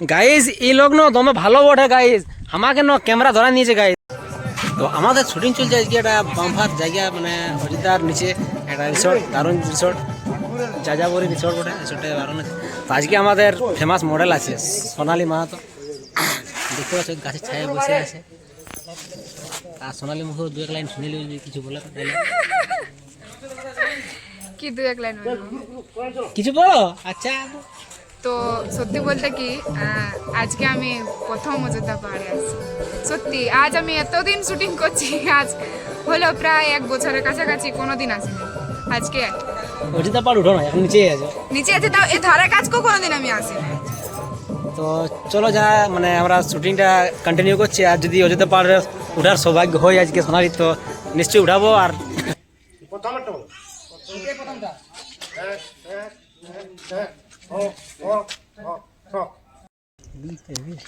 Guys এই লোক ন দমে ভালো বটে গাইজ আমাকে ন ক্যামেরা ধরা নিয়েছে গাইজ তো আমাদের শুটিং চলছে আজকে একটা বাম্পার জায়গা মানে হরিদার নিচে একটা রিসোর্ট দারুণ রিসোর্ট যাযাবরী রিসোর্ট বটে রিসোর্টে দারুণ আছে। তো আজকে আমাদের ফেমাস মডেল আছে সোনালী মাহাতো। দেখতে পাচ্ছ গাছের ছায়া বসে আছে। আর সোনালী মুখ দু এক লাইন শুনে যদি কিছু বলে কি দু এক লাইন কিছু বলো? আচ্ছা। তো সত্যি বলতে কি আজকে আমি প্রথম অযোধ্যা পাহাড়ে আসছি সত্যি আজ আমি এতদিন শুটিং করছি আজ হলো প্রায় এক বছরের কাছাকাছি কোনোদিন আসিনি। আজকে অজিতা পার উঠো না এখন নিচেই আছে। নিচে আছে তাও এই ধারে কাজকেও কোনোদিন আমি আসিনি। তো চলো যা মানে আমরা শুটিংটা কন্টিনিউ করছি আর যদি অযোধ্যা পাহাড়ে উঠার সৌভাগ্য হয় আজকে সোনালি তো নিশ্চয়ই উঠাবো আর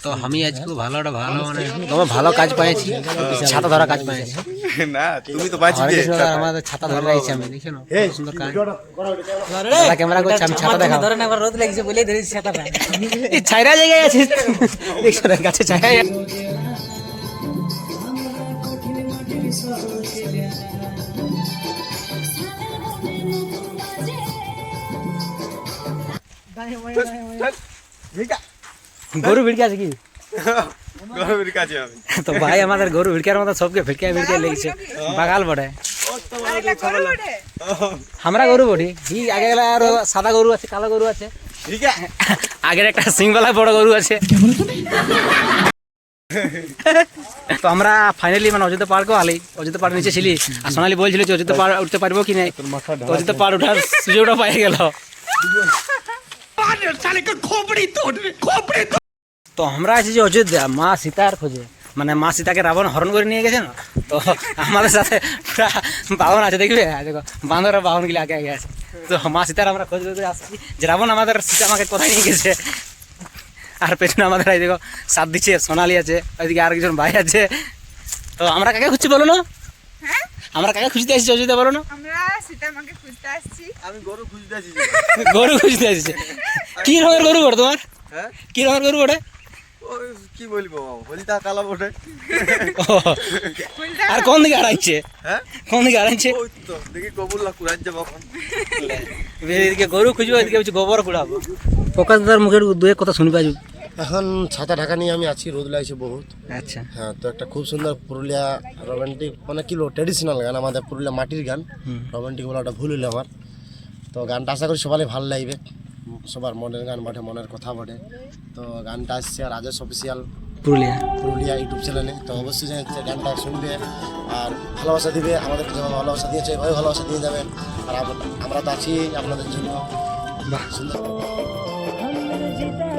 তো আমি আজকে ভালো একটা ভালো মানে তোমার ভালো কাজ পেয়েছি ছাতা ধরা কাজ পেয়েছি না তুমি তো বাঁচবে আমাদের ছাতা ধরে রয়েছে আমি দেখি না কত সুন্দর কাজ। দাদা ক্যামেরা করছে আমি ছাতা দেখা ধরেন একবার রোদ লাগছে বলেই ধরেছি এই ছাইরা জায়গায় আছিস? দেখছ না গাছে ছায়া গরু ভিড়কে আছে কি? গরমের কাছে আমি। তো ভাই আমাদের গরু ভিড়কার মতো সবকে ভিড়কে ভিড়কে লেগেছে। বাগাল বটে। আমরা গরু বটি। ই আগে গেলে আর সাদা গরু আছে কালো গরু আছে। ঠিক আছে আগের একটা সিংবালা বড় গরু আছে। তো আমরা ফাইনালি মানে অযোধ্যা পাহাড় আলি অযোধ্যা পাহাড় নিচে ছিলি। আর সোনালি বলছিল যে অযোধ্যা পাহাড় উঠতে পারব কি নাই? অযোধ্যা পাহাড় ওঠার সুযোগটা পাই গেল। তো আমরা আছি যে অযোধ্যা মা সীতার খোঁজে মানে মা সীতাকে রাবণ হরণ করে নিয়ে গেছে না তো আমাদের সাথে বাহন আছে দেখবে দেখো বাহন গুলি আগে আগে আছে তো মা সীতার আমরা খোঁজ করতে আসছি যে রাবণ আমাদের সীতা আমাকে কোথায় নিয়ে গেছে আর পেছনে আমাদের এই দেখো সাত দিচ্ছে সোনালি আছে ওইদিকে আর কিছু ভাই আছে তো আমরা কাকে খুঁজছি বলো না আমরা কাকে খুঁজতে আসছি অযোধ্যা বলো না? আমরা সীতা মাকে খুঁজতে আসছি। আমি গরু খুঁজতে আছি গরু খুঁজতে আসছে। কি রকমের গরু বটে তোমার? হ্যাঁ? কি রকমের গরু বটে? ওই কি বলব হলিতা কালা বটে। আর কোন দিকে আড়াইছে হ্যাঁ? কোন দিকে আড়াইছে ওই তো দেখি কবুল্লা কুড়ান যাব এদিকে গরু খুঁজবো এদিকে গোবর কুড়াবো। প্রকাশ দাদার মুখের দুয়ে কথা শুনতে পাইব এখন ছাতা ঢাকা নিয়ে আমি আছি রোদ লাগছে বহুত। আচ্ছা। হ্যাঁ তো একটা খুব সুন্দর পুরুলিয়া রোমান্টিক মানে কি ট্রেডিশনাল গান আমাদের পুরুলিয়া মাটির গান। রোমান্টিক বলে ওটা ভুল হইল আমার। তো গানটা আশা করি সবাই ভালো লাগবে। সবার মনের গান বটে মনের কথা বটে। তো গানটা আসছে রাজেশ অফিসিয়াল পুরুলিয়া। পুরুলিয়া ইউটিউব চ্যানেলে তো অবশ্যই গানটা শুনবে আর ভালোবাসা দিবে। আমাদের যেমন ভালোবাসা দিয়েছে এভাবে ভালোবাসা দিয়ে যাবেন। আর আমরা তো আছি আপনাদের জন্য। বাহ। সুন্দর।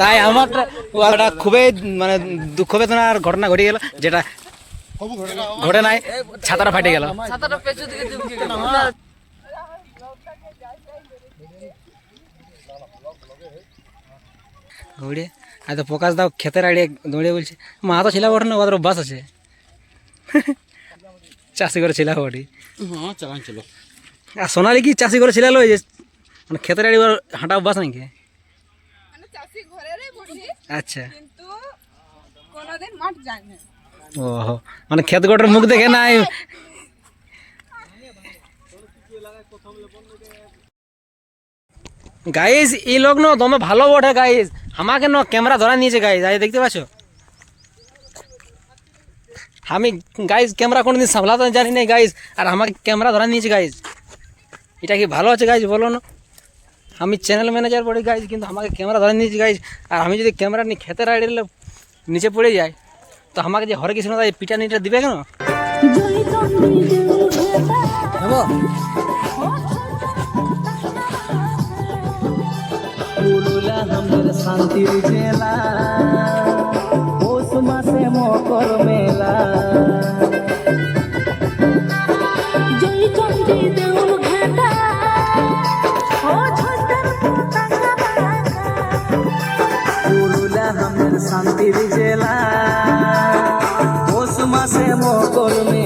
নাই আমার ওটা খুবই মানে দুঃখ বেদনার ঘটনা ঘটে গেল যেটা ঘটে নাই ছাতাটা ফাটে গেল। ছাতাটা আর তো প্রকাশ দাও ক্ষেতের আড়িয়ে দৌড়ে বলছে মা তো ছিলা বটে না ওদের অভ্যাস আছে। চাষি করে ছিলা বটে। হ্যাঁ, আর সোনালি কি চাষি করে ছিলা লই যে মানে ক্ষেতের আড়ি হাঁটা অভ্যাস নাকি? আচ্ছা। কিন্তু কোনোদিন মাঠ যায় না ও মানে ক্ষেত গোটের মুখ দেখে নাই। গাইজ এই লোক ন ভালো বটে গাইজ আমাকে ন ক্যামেরা ধরা নিয়েছে গাইজ আজ দেখতে পাচ্ছ? আমি গাইজ ক্যামেরা কোনোদিন সামলাতে জানি না গাইজ আর আমাকে ক্যামেরা ধরা নিয়েছে গাইজ এটা কি ভালো আছে গাইজ বলো না। আমি চ্যানেল ম্যানেজার পড়ি গাইজ কিন্তু আমাকে ক্যামেরা ধরে নিয়েছি গাইজ আর আমি যদি ক্যামেরা নিয়ে খেতে রাইড নিচে পড়ে যাই তো আমাকে যে হরে কৃষ্ণ দাই পিটা নিটা দিবে কেন? শান্তির জেলা পৌষ মাসে মকর মেলা। শান্তির জেলা। পৌষ মকর মে